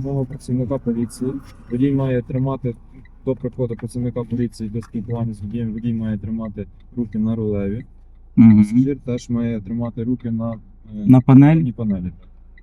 вимога працівника поліції. Водій має тримати до приходу працівника поліції до спілкування з водієм. Водій має тримати руки на рулеві. Пасажир теж має тримати руки на, е, На панель? панелі.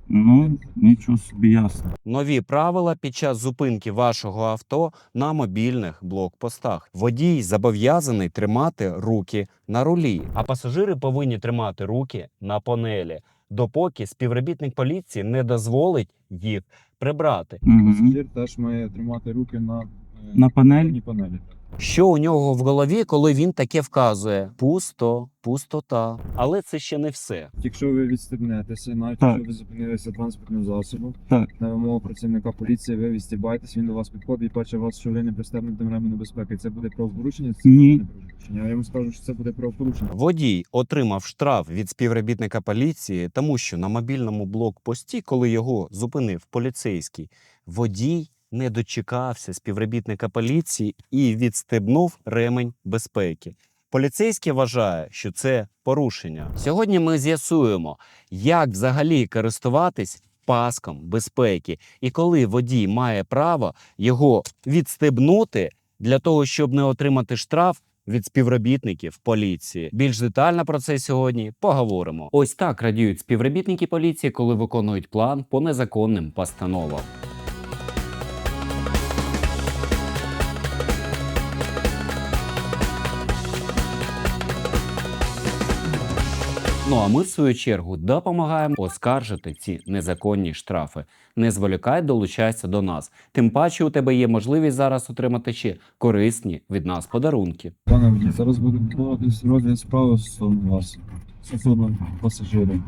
Ну, нічого собі ясно. Нові правила під час зупинки вашого авто на мобільних блокпостах. Водій зобов'язаний тримати руки на рулі, а пасажири повинні тримати руки на панелі, допоки співробітник поліції не дозволить їх прибрати. Пасажир теж має тримати руки на, е, На панель? панелі. Що у нього в голові, коли він таке вказує? Пусто, пустота. Але це ще не все. Якщо ви відстебнетеся, навіть Так. якщо ви зупинилися транспортним засобом, Так. на вимогу працівника поліції, ви відстібаєтесь, він до вас підходить і бачить вас, що ви не пристебнуті ремені безпеки. Це буде правопорушення? Це Ні. не правопорушення. Я йому скажу, що це буде правопорушення. Водій отримав штраф від співробітника поліції, тому що на мобільному блокпості, коли його зупинив поліцейський, водій не дочекався співробітника поліції і відстебнув ремень безпеки. Поліцейський вважає, що це порушення. Сьогодні ми з'ясуємо, як взагалі користуватись паском безпеки, і коли водій має право його відстебнути для того, щоб не отримати штраф від співробітників поліції. Більш детально про це сьогодні поговоримо. Ось так радіють співробітники поліції, коли виконують план по незаконним постановам. Ну а ми, в свою чергу, допомагаємо оскаржити ці незаконні штрафи. Не зволікай, долучайся до нас. Тим паче, у тебе є можливість зараз отримати ще корисні від нас подарунки. Пане зараз буде відбуватись розгляд справи стосовно вас, стосовно пасажирів.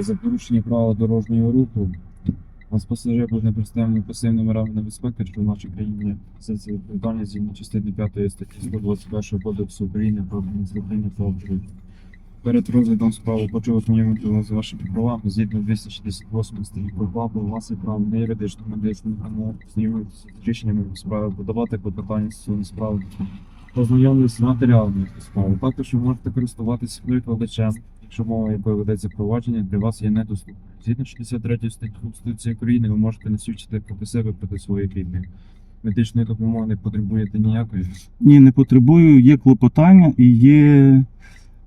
За порушення дорожнього руху. Вас пасажир був не представлений пасивними рамами безпеки, що в нашій країні це відповідальність згідно частини 5 статті 121 Кодексу України про адміністративні правопорушення. Перед розглядом справи хочу ознайомити вас з вашими правами згідно 268 статті КУПА, бо у вас є право на юридичну медичну допомогу, знайомитися з рішеннями справи, подавати клопотання стосовно справи, познайомитися з матеріалами справи. Також ви можете користуватися перекладачем, якщо мова якої ведеться провадження, для вас є недоступною. Згідно 63 статті Конституції України, ви можете не свідчити проти себе, проти своїх рідних. Медичної допомоги не потребуєте ніякої. Ні, не потребую. Є клопотання і є.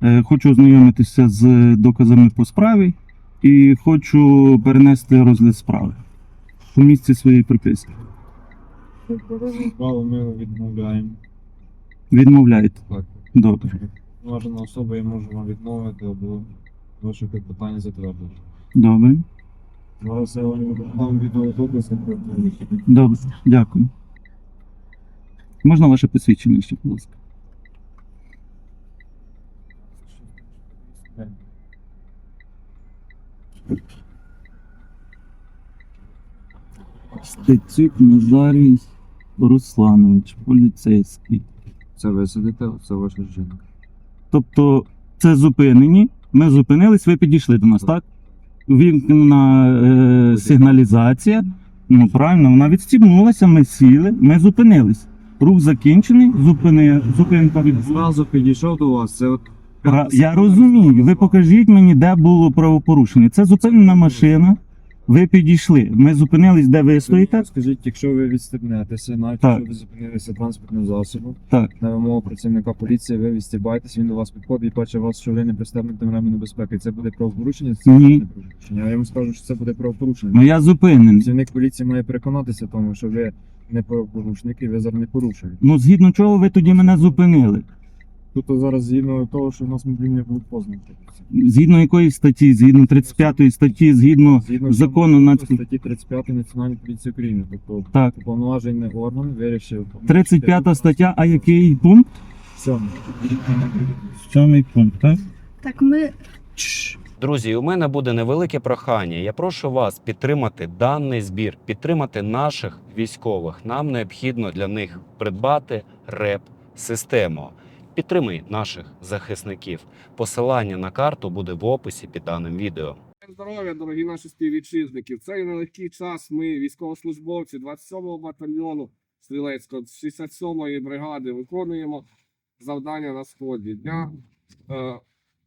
Е, Хочу ознайомитися з доказами по справі і хочу перенести розгляд справи у місці своєї приписки. Справу ми відмовляємо. Відмовляєте. Так. Добре. Важена особа, я можу вам відмовити або ваше питання затвердити. Добре. Зараз я вам відеодокази про Добре. Дякую. Можна ваше посвідчення ще, будь ласка? Стецюк Назарій Русланович, поліцейський. Це ви сидите, це ваша жінка. Тобто це зупинені. Ми зупинились, ви підійшли до нас, так? Вімкнена е, сигналізація. Ну правильно, вона відстібнулася, ми сіли, ми зупинились. Рух закінчений, зупини, зупинка відбулася. Зразу підійшов до вас, це от. Ра- Я розумію. Ви покажіть мені, де було правопорушення. Це зупинена машина. Ви підійшли. Ми зупинились, де ви стоїте. Скажіть, якщо ви відстебнетеся, навіть Так. якщо ви зупинилися транспортним засобом, Так. на вимогу працівника поліції, ви відстібаєтесь, він до вас підходить і бачить вас, що ви не пристебнуті ремені безпеки. Це буде правопорушення? Це Ні. не правопорушення. Я йому скажу, що це буде правопорушення. Ну я зупинений. Працівник поліції має переконатися в тому, що ви не правопорушник і ви зараз не порушуєте. Ну згідно чого ви тоді мене зупинили? Тут зараз згідно того, що у нас мобільний був познаний. Згідно якої статті? Згідно 35 статті, згідно Згідно закону на статті 35 Національної поліції України. Тобто так. уповноважений орган вирішив. 35 стаття, а який пункт? Сьомий. Сьомий пункт, так? Так ми Друзі, у мене буде невелике прохання. Я прошу вас підтримати даний збір, підтримати наших військових. Нам необхідно для них придбати реп-систему. Підтримай наших захисників. Посилання на карту буде в описі під даним відео. Здоров'я, дорогі наші співвітчизники. В цей нелегкий час ми, військовослужбовці 27-го батальйону стрілецького 67-ї бригади, виконуємо завдання на сході. Для е,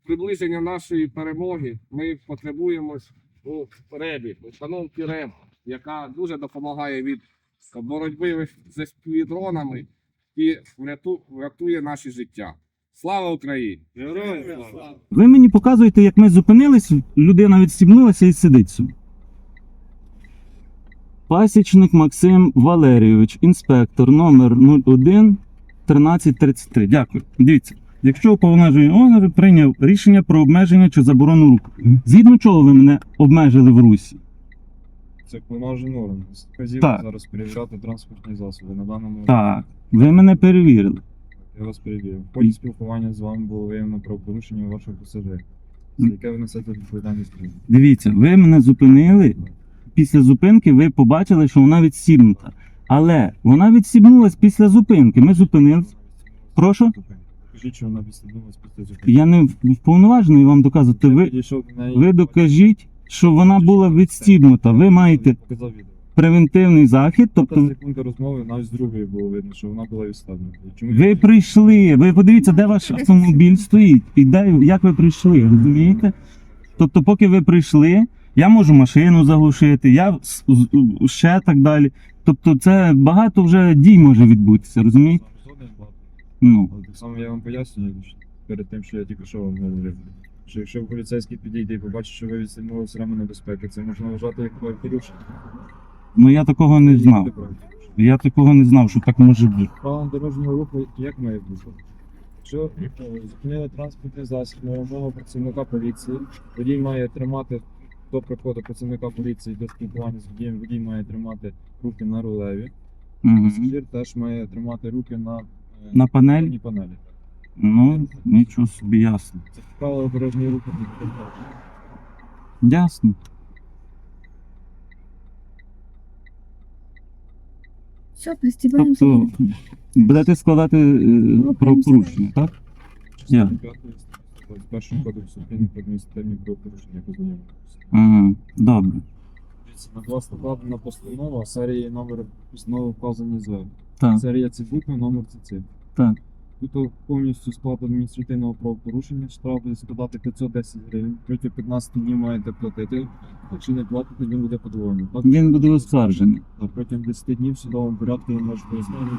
приближення нашої перемоги ми потребуємо у ребі, установки реб. яка дуже допомагає від боротьби з співдронами і вряту- врятує наші життя. Слава Україні! Героям слава! Ви мені показуєте, як ми зупинились, людина відстібнулася і сидить собі. Пасічник Максим Валерійович, інспектор номер 01 1333. Дякую. Дивіться. Якщо уповноважений орган прийняв рішення про обмеження чи заборону руху. Згідно чого ви мене обмежили в русі? Це повноважений орган. Вказів Так. зараз перевіряти транспортні засоби. На даному Так, ви мене перевірили. я вас перевірив. В ході спілкування з вами було виявлено правопорушення вашого пасажира. За яке ви несете відповідальність? Дивіться, ви мене зупинили. Після зупинки ви побачили, що вона відсібнута. Але вона відсібнулась після зупинки. Ми зупинились. Прошу? Кажіть, що вона відступилась після зупинки. Я не вповноважений вам доказувати. Я Ви, підійшов до неї. ви докажіть, що вона була відстібнута. Ви маєте Показав відео. превентивний захід, Тобто секунди розмови навіть з другої було видно, що вона була відставлена. Чому ви прийшли. Ви подивіться, де ваш автомобіль стоїть, і де, як ви прийшли, розумієте? Тобто, поки ви прийшли, я можу машину заглушити, я с- з- ще так далі. Тобто, це багато вже дій може відбутися, розумієте? Згоден, ладно. Ну. Але так само я вам пояснюю що перед тим, що я тільки що вам говорив. Що якщо поліцейський підійде і побачить, що ви відстігнули ремені небезпеки, це можна вважати як порушення. Ну я такого не знав. Я такого не знав, що так може бути. Правилам дорожнього руху як має бути? Якщо е, зупинили транспортний засіб нового працівника поліції, водій має тримати до приходу працівника поліції до спілкування з водієм, водій має тримати руки на рулеві. Пасажир теж має тримати руки на, е, На панель? на панелі. Ну, нічого собі ясно. Це правило дорожнього руху. Ясно. Все, пристібаємося. Тобто будете складати е, правопорушення, так? Я. З першого кодексу України про адміністративні правопорушення познайомитися. Ага, добре. На вас складена постанова, серії номер постанови вказані зверху. Так, Серія це букви, номер це цифри. так. Тут повністю склад адміністративного правопорушення, штраф буде складати 510 гривень. Протягом 15 днів маєте платити. Якщо не платите, він буде подвоєний. Він буде оскаржений. Протягом 10 днів в судовому порядку ви можете ознайомити.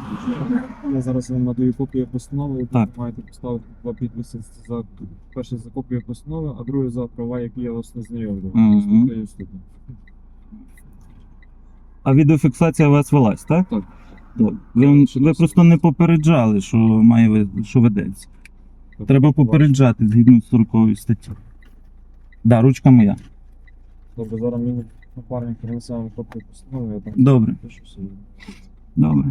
Я зараз вам надаю копію постанови, ви маєте поставити два підписи за перше за копію постанови, а друге за права, які я вас не знайомлю. Слухаю. А відеофіксація у вас велась, так? Так. Добре. Ви, ви просто не попереджали, що має ви- що ведеться. Треба попереджати згідно з 40 статті. Да, ручка моя. Добре, зараз мені напарник принесе вам копію постанови, я там Добре. пишу собі. Добре.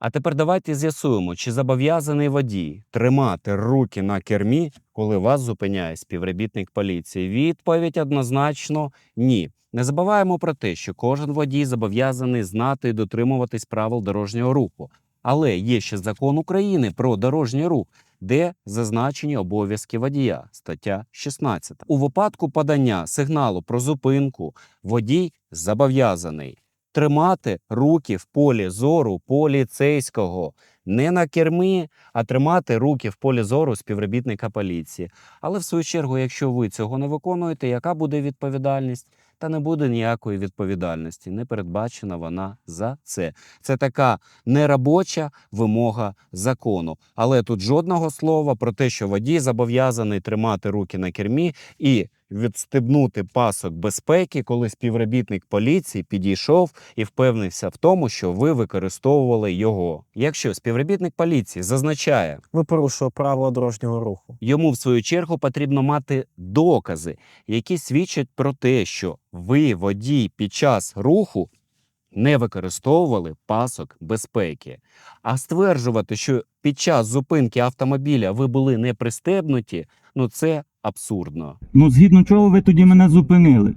А тепер давайте з'ясуємо, чи зобов'язаний водій тримати руки на кермі, коли вас зупиняє співробітник поліції. Відповідь однозначно ні. Не забуваємо про те, що кожен водій зобов'язаний знати і дотримуватись правил дорожнього руху. Але є ще закон України про дорожній рух, де зазначені обов'язки водія, стаття 16. У випадку подання сигналу про зупинку водій зобов'язаний тримати руки в полі зору поліцейського не на кермі, а тримати руки в полі зору співробітника поліції. Але в свою чергу, якщо ви цього не виконуєте, яка буде відповідальність? Та не буде ніякої відповідальності. Не передбачена вона за це. Це така неробоча вимога закону. Але тут жодного слова про те, що водій зобов'язаний тримати руки на кермі і відстебнути пасок безпеки, коли співробітник поліції підійшов і впевнився в тому, що ви використовували його. Якщо співробітник поліції зазначає, ви порушили правила дорожнього руху. йому в свою чергу потрібно мати докази, які свідчать про те, що ви, водій, під час руху не використовували пасок безпеки. А стверджувати, що під час зупинки автомобіля ви були не пристебнуті, ну це абсурдно. Ну, згідно чого ви тоді мене зупинили?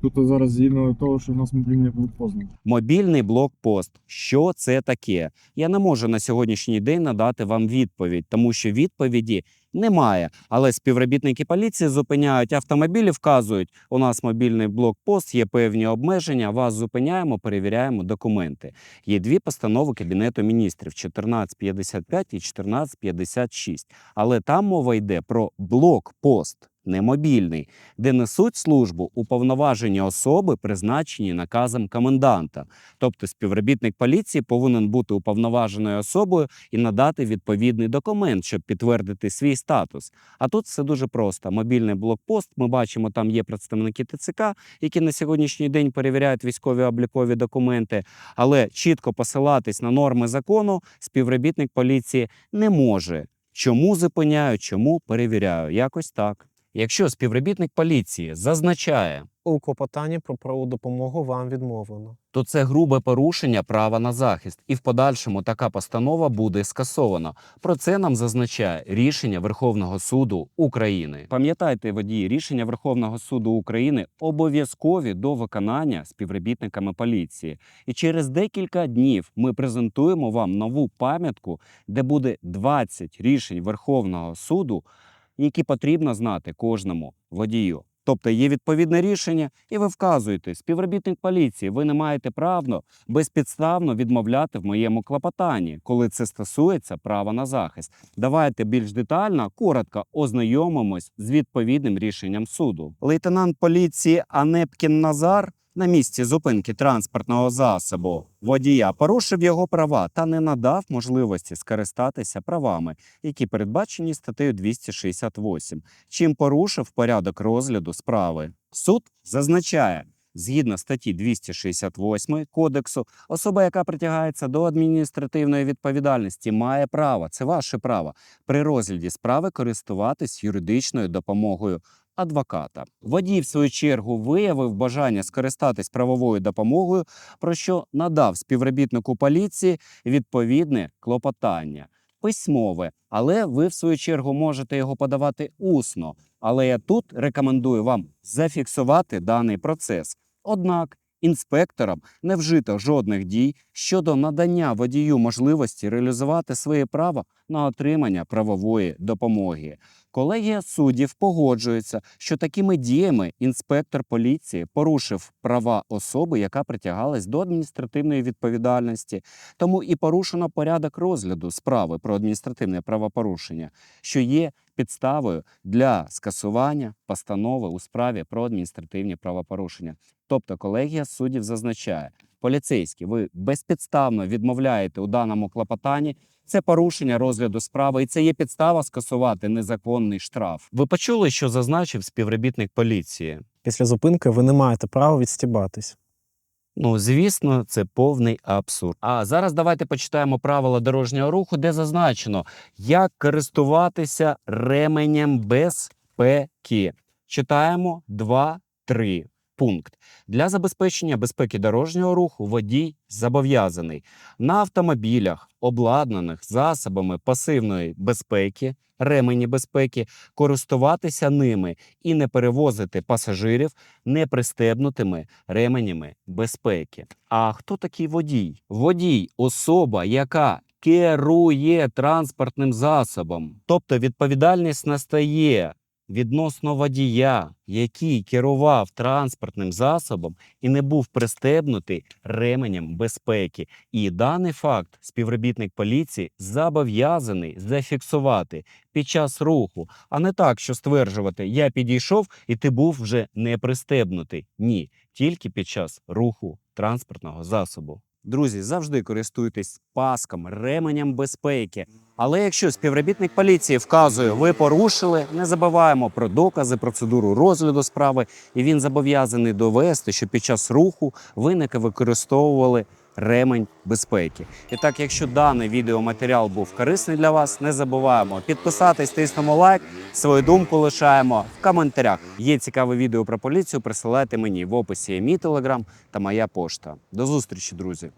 Тут зараз згідно того, що в нас мобільний блокпост. Мобільний блокпост. Що це таке? Я не можу на сьогоднішній день надати вам відповідь, тому що відповіді немає. Але співробітники поліції зупиняють автомобілі, вказують, у нас мобільний блокпост, є певні обмеження. Вас зупиняємо, перевіряємо документи. Є дві постанови Кабінету міністрів: 1455 і 1456. Але там мова йде про блокпост. Не мобільний, де несуть службу уповноважені особи, призначені наказом коменданта. Тобто співробітник поліції повинен бути уповноваженою особою і надати відповідний документ, щоб підтвердити свій статус. А тут все дуже просто. Мобільний блокпост. Ми бачимо, там є представники ТЦК, які на сьогоднішній день перевіряють військові облікові документи, але чітко посилатись на норми закону співробітник поліції не може. Чому зупиняю, чому перевіряю? Якось так. Якщо співробітник поліції зазначає, У клопотанні про правову допомогу вам відмовлено. то це грубе порушення права на захист, і в подальшому така постанова буде скасована. Про це нам зазначає рішення Верховного суду України. Пам'ятайте, водії, рішення Верховного суду України обов'язкові до виконання співробітниками поліції. І через декілька днів ми презентуємо вам нову пам'ятку, де буде 20 рішень Верховного суду, які потрібно знати кожному водію. Тобто є відповідне рішення, і ви вказуєте, співробітник поліції, ви не маєте правно безпідставно відмовляти в моєму клопотанні, коли це стосується права на захист. Давайте більш детально, коротко ознайомимось з відповідним рішенням суду. Лейтенант поліції Анепкін Назар на місці зупинки транспортного засобу водія порушив його права та не надав можливості скористатися правами, які передбачені статтею 268 чим порушив порядок розгляду справи. Суд зазначає, згідно статті 268 кодексу, особа, яка притягається до адміністративної відповідальності, має право, це ваше право, при розгляді справи користуватись юридичною допомогою. Адвоката водій, в свою чергу, виявив бажання скористатись правовою допомогою, про що надав співробітнику поліції відповідне клопотання письмове, але ви в свою чергу можете його подавати усно. Але я тут рекомендую вам зафіксувати даний процес. Однак інспекторам не вжито жодних дій щодо надання водію можливості реалізувати своє право на отримання правової допомоги. Колегія суддів погоджується, що такими діями інспектор поліції порушив права особи, яка притягалась до адміністративної відповідальності, тому і порушено порядок розгляду справи про адміністративне правопорушення, що є підставою для скасування постанови у справі про адміністративні правопорушення. Тобто колегія суддів зазначає, поліцейські, ви безпідставно відмовляєте у даному клопотанні. Це порушення розгляду справи, і це є підстава скасувати незаконний штраф. Ви почули, що зазначив співробітник поліції? Після зупинки ви не маєте права відстібатись. Ну, звісно, це повний абсурд. А зараз давайте почитаємо правила дорожнього руху, де зазначено, як користуватися ременем безпеки. Читаємо 2-3 пункт. Для забезпечення безпеки дорожнього руху водій зобов'язаний на автомобілях, обладнаних засобами пасивної безпеки, ремені безпеки, користуватися ними і не перевозити пасажирів непристебнутими ременями безпеки. А хто такий водій? Водій особа, яка керує транспортним засобом. Тобто відповідальність настає відносно водія, який керував транспортним засобом і не був пристебнутий ременем безпеки. І даний факт співробітник поліції зобов'язаний зафіксувати під час руху, а не так, що стверджувати, я підійшов і ти був вже не пристебнутий. Ні, тільки під час руху транспортного засобу. Друзі, завжди користуйтесь паском, ременем безпеки. Але якщо співробітник поліції вказує, ви порушили, не забуваємо про докази, процедуру розгляду справи, і він зобов'язаний довести, що під час руху ви не використовували ремень безпеки. І так, якщо даний відеоматеріал був корисний для вас, не забуваємо підписатись, тиснемо лайк, свою думку лишаємо в коментарях. Є цікаве відео про поліцію. Присилайте мені в описі є мій телеграм та моя пошта. До зустрічі, друзі!